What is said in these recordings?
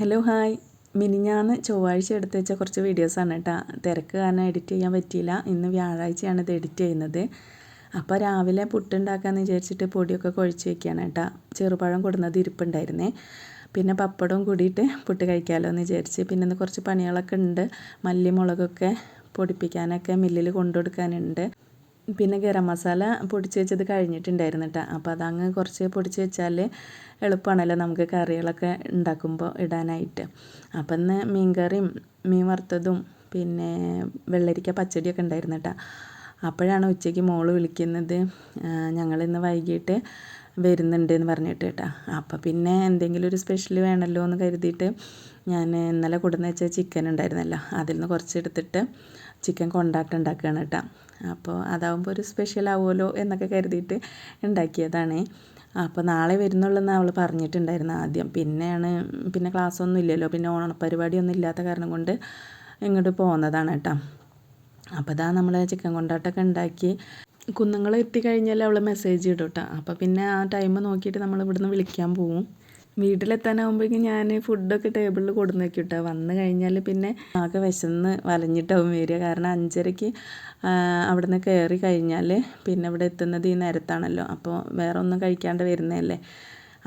Hello hi. മിനിഞ്ഞാന്ന് ചൊവ്വാഴ്ച എടുത്ത് വെച്ച കുറച്ച് വീഡിയോസാണ് കേട്ടോ. തിരക്ക് കാരണം എഡിറ്റ് ചെയ്യാൻ പറ്റിയില്ല. ഇന്ന് വ്യാഴാഴ്ചയാണ് ഇത് എഡിറ്റ് ചെയ്യുന്നത്. അപ്പോൾ രാവിലെ പുട്ടുണ്ടാക്കാമെന്ന് വിചാരിച്ചിട്ട് പൊടിയൊക്കെ കുഴച്ച് വെക്കുകയാണ് കേട്ടോ. ചെറുപഴം കൊടുന്നത് ഇരിപ്പുണ്ടായിരുന്നേ. പിന്നെ പപ്പടവും കൂടിയിട്ട് പുട്ട് കഴിക്കാമല്ലോ എന്ന് വിചാരിച്ച്. പിന്നെ ഇന്ന് കുറച്ച് പണികളൊക്കെ ഉണ്ട്. മല്ലിമുളകൊക്കെ പൊടിപ്പിക്കാനൊക്കെ മില്ലിൽ കൊണ്ടുകൊടുക്കാനുണ്ട്. പിന്നെ ഗരം മസാല പൊടിച്ച് വെച്ചത് കഴിഞ്ഞിട്ടുണ്ടായിരുന്നു കേട്ടോ അപ്പോൾ അതങ്ങ് കുറച്ച് പൊടിച്ച് വെച്ചാൽ എളുപ്പമാണല്ലോ നമുക്ക് കറികളൊക്കെ ഉണ്ടാക്കുമ്പോൾ ഇടാനായിട്ട്. അപ്പം ഇന്ന് മീൻ കറിയും മീൻ വറുത്തതും പിന്നെ വെള്ളരിക്ക പച്ചടിയൊക്കെ ഉണ്ടായിരുന്നു കേട്ടോ അപ്പോഴാണ് ഉച്ചയ്ക്ക് മോൾ വിളിക്കുന്നത്. ഞങ്ങളിന്ന് വൈകിട്ട് വരുന്നുണ്ട് എന്ന് പറഞ്ഞിട്ട് കേട്ടോ. അപ്പോൾ പിന്നെ എന്തെങ്കിലും ഒരു സ്പെഷ്യൽ വേണമല്ലോ എന്ന് കരുതിയിട്ട് ഞാൻ ഇന്നലെ കൊടുന്ന് വെച്ച ചിക്കൻ ഉണ്ടായിരുന്നല്ലോ. അതിൽ നിന്ന് കുറച്ച് എടുത്തിട്ട് ചിക്കൻ കൊണ്ടാട്ടം ഉണ്ടാക്കുകയാണ് കേട്ടോ. അപ്പോൾ അതാവുമ്പോൾ ഒരു സ്പെഷ്യൽ ആവുമല്ലോ എന്നൊക്കെ കരുതിയിട്ട് ഉണ്ടാക്കിയതാണ്. അപ്പോൾ നാളെ വരുന്നുള്ളെന്ന് അവൾ പറഞ്ഞിട്ടുണ്ടായിരുന്നു ആദ്യം. പിന്നെയാണ് പിന്നെ ക്ലാസ്സൊന്നും ഇല്ലല്ലോ. പിന്നെ ഓണപരിപാടിയൊന്നും ഇല്ലാത്ത കാരണം കൊണ്ട് ഇങ്ങോട്ട് പോകുന്നതാണ് കേട്ടോ. അപ്പോൾ ഇതാ നമ്മൾ ചിക്കൻ കൊണ്ടാട്ടമൊക്കെ ഉണ്ടാക്കി കുന്നുങ്ങൾ എത്തിക്കഴിഞ്ഞാൽ അവൾ മെസ്സേജ് ഇടും കേട്ടോ അപ്പോൾ പിന്നെ ആ ടൈം നോക്കിയിട്ട് നമ്മൾ ഇവിടുന്ന് വിളിക്കാൻ പോവും. വീട്ടിലെത്താനാകുമ്പോഴേക്കും ഞാൻ ഫുഡൊക്കെ ടേബിളിൽ കൊടുന്ന് വെക്കും കേട്ടോ വന്നു കഴിഞ്ഞാൽ പിന്നെ ആകെ വിശന്ന് വലഞ്ഞിട്ടാവും വരിക. കാരണം അഞ്ചരയ്ക്ക് അവിടെ നിന്ന് കയറി കഴിഞ്ഞാൽ പിന്നെ ഇവിടെ എത്തുന്നത് ഈ നേരത്താണല്ലോ. അപ്പോൾ വേറെ ഒന്നും കഴിക്കാണ്ട് വരുന്നതല്ലേ.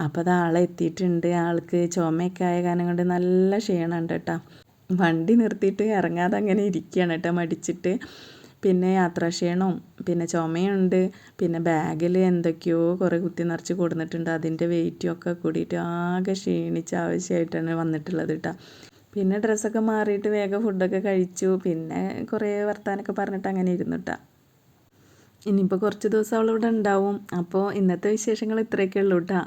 അപ്പോൾ അത് ആളെ എത്തിയിട്ടുണ്ട്. ആൾക്ക് ചുമയൊക്കെ ആയ കാരണം കൊണ്ട് നല്ല ക്ഷീണമുണ്ട് കേട്ടോ വണ്ടി നിർത്തിയിട്ട് ഇറങ്ങാതെ അങ്ങനെ ഇരിക്കുകയാണ് കേട്ടോ മടിച്ചിട്ട് പിന്നെ യാത്രാക്ഷീണവും പിന്നെ ചുമയുണ്ട്. പിന്നെ ബാഗിൽ എന്തൊക്കെയോ കുറേ കുത്തി നിറച്ച് കൊടുന്നിട്ടുണ്ട്. അതിന്റെ വെയിറ്റും ഒക്കെ കൂടിയിട്ട് ആകെ ക്ഷീണിച്ച് ആവശ്യമായിട്ടാണ് വന്നിട്ടുള്ളത് കേട്ടോ. പിന്നെ ഡ്രസ്സൊക്കെ മാറിയിട്ട് വേഗം ഫുഡൊക്കെ കഴിച്ചു. പിന്നെ കുറേ വർത്താനൊക്കെ പറഞ്ഞിട്ട് അങ്ങനെ ഇരുന്നു കേട്ടോ. ഇനിയിപ്പോൾ കുറച്ച് ദിവസം അവളിവിടെ ഉണ്ടാവും. അപ്പോൾ ഇന്നത്തെ വിശേഷങ്ങൾ ഇത്രയൊക്കെ ഉള്ളൂ കേട്ടോ.